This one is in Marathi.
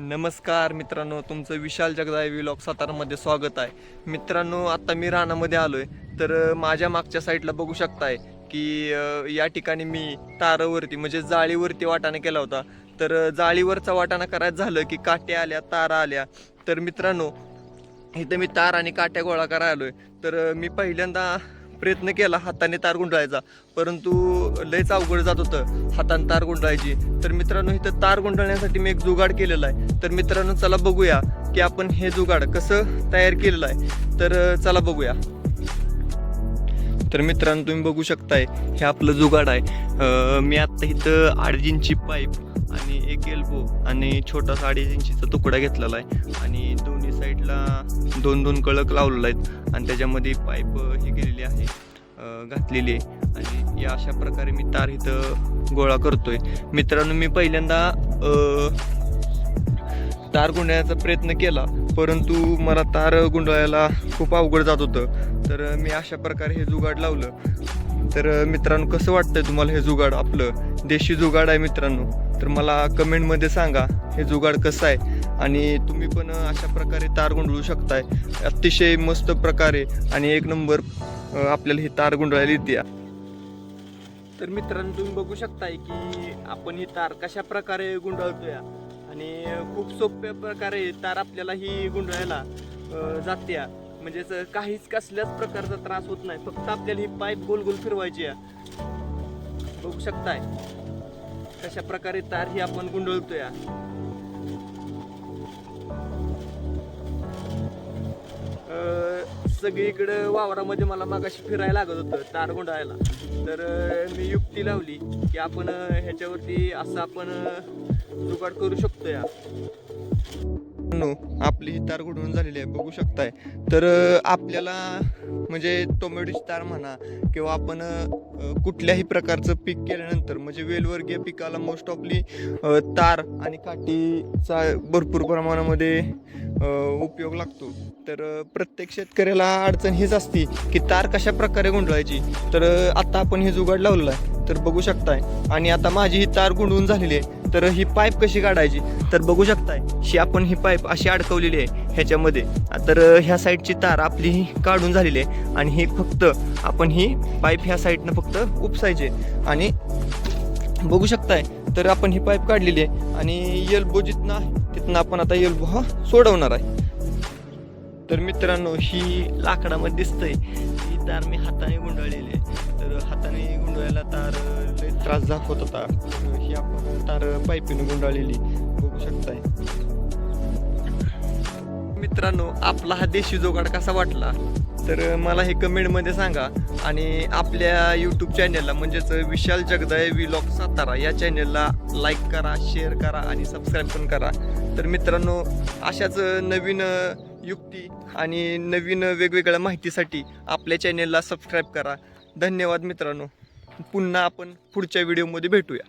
नमस्कार मित्रांनो तुमचं विशाल जगदाय विलॉग सातारामध्ये स्वागत आहे. मित्रांनो आत्ता मी रानामध्ये आलो आहे तर माझ्या मागच्या साईडला बघू शकताय की या ठिकाणी मी तारावरती म्हणजे जाळीवरती वाटाणा केला होता. तर जाळीवरचा वाटाणा करायचं झालं की काट्या आल्या तारा आल्या. तर मित्रांनो इथं मी तार आणि काट्या गोळा करायला आहे तर मी पहिल्यांदा प्रयत्न केला हाताने तार गुंडाळायचा. परंतु लयच अवघड जात होतं हाताने तार गुंडाळायची. तर मित्रांनो इथं तार गुंडाळण्यासाठी मी एक जुगाड केलेला आहे. तर मित्रांनो चला बघूया की आपण हे जुगाड कसं तयार केलेलं आहे. तर चला बघूया. तर मित्रांनो तुम्ही बघू शकताय हे आपलं जुगाड आहे. मी आत्ता इथं अडीच इंची पाईप आणि एक एल्बो आणि छोटासा अडीच इंचीचा तुकडा घेतलेला आहे. आणि दोन्ही साईडला दोन दोन कळक लावलेला आहेत. आणि त्याच्यामध्ये पाईप हे केलेली आहे घातलेली आहे. आणि या अशा प्रकारे मी तार इथं गोळा करतोय. मित्रांनो मी पहिल्यांदा तार गुंडाळण्याचा प्रयत्न केला परंतु मला तार गुंडाळायला खूप अवघड जात होतं. तर मी अशा प्रकारे हे जुगाड लावलं. तर मित्रांनो कसं वाटतंय तुम्हाला हे जुगाड? आपलं देशी जुगाड आहे मित्रांनो. तर मला कमेंटमध्ये सांगा हे जुगाड कसं आहे? आणि तुम्ही पण अशा प्रकारे तार गुंडळू शकताय. अतिशय मस्त प्रकारे. आणि एक नंबर आपल्याला ही तार गुंडाळायला येते. तर मित्रांनो तुम्ही बघू शकताय की आपण ही तार कशा प्रकारे गुंडाळतोय. आणि खूप सोप्या प्रकारे तार आपल्याला ही गुंडाळायला जात्या. म्हणजेच म्हणजे असं काहीच कसल्याच प्रकारचा त्रास होत नाही. फक्त आपल्याला ही पाईप गोल गोल फिरवायची आहे. बघू शकताय कशा प्रकारे तार ही आपण गुंडळतोय. या सगळीकडं वावरामध्ये मला मागाशी फिरायला लागत होतं तार गुंडाळायला. तर मी युक्ती लावली की आपण ह्याच्यावरती असं आपण जुगाड करू शकतो या आपली ही तार गुडवून झालेली आहे बघू शकताय. तर आपल्याला म्हणजे टोमॅटोची तार म्हणा किंवा आपण कुठल्याही प्रकारचं पीक केल्यानंतर म्हणजे वेलवर्गीय पिकाला मोस्ट ऑफली तार आणि काठीचा भरपूर प्रमाणामध्ये उपयोग लागतो. तर प्रत्येक शेतकऱ्याला अडचण हीच असती की तार कशा प्रकारे गुंडळायची? तर आता आपण हे जुगाड लावलं आहे. तर बघू शकताय. आणि आता माझी ही तार गुंडवून झालेली आहे. तर ही पाईप कशी काढायची? तर बघू शकताय. ही आपण ही पाईप अशी अडकवलेली आहे ह्याच्यामध्ये. तर ह्या साईडची तार आपली ही काढून झालेली आहे. आणि ही फक्त आपण ही पाईप ह्या साईडनं फक्त उपसायचे आणि बघू शकताय तर आपण ही पाईप काढलेली आहे आणि एल्बो जिथनं आहे तिथनं आपण आता एल्बो हा सोडवणार आहे. तर मित्रांनो ही लाकडामध्ये दिसतंय. ही तार मी हाताने गुंडाळलेली आहे. तर हाताने गुंडाळायला तार लय त्रास दाखवत होता तर. ही आपण तार पाईपीने गुंडाळलेली बघू शकताय. मित्रांनो आपला हा देशी जोगाड कसा वाटला? तर मला हे कमेंटमध्ये सांगा. आणि आपल्या यूट्यूब चॅनलला म्हणजेच विशाल जगदाय विलॉग सातारा या चॅनलला लाईक करा शेअर करा आणि सबस्क्राईब पण करा. तर मित्रांनो अशाच नवीन युक्ती आणि नवीन वेगवेगळ्या माहितीसाठी आपल्या चॅनलला सबस्क्राईब करा. धन्यवाद मित्रांनो. पुन्हा आपण पुढच्या व्हिडिओमध्ये भेटूया.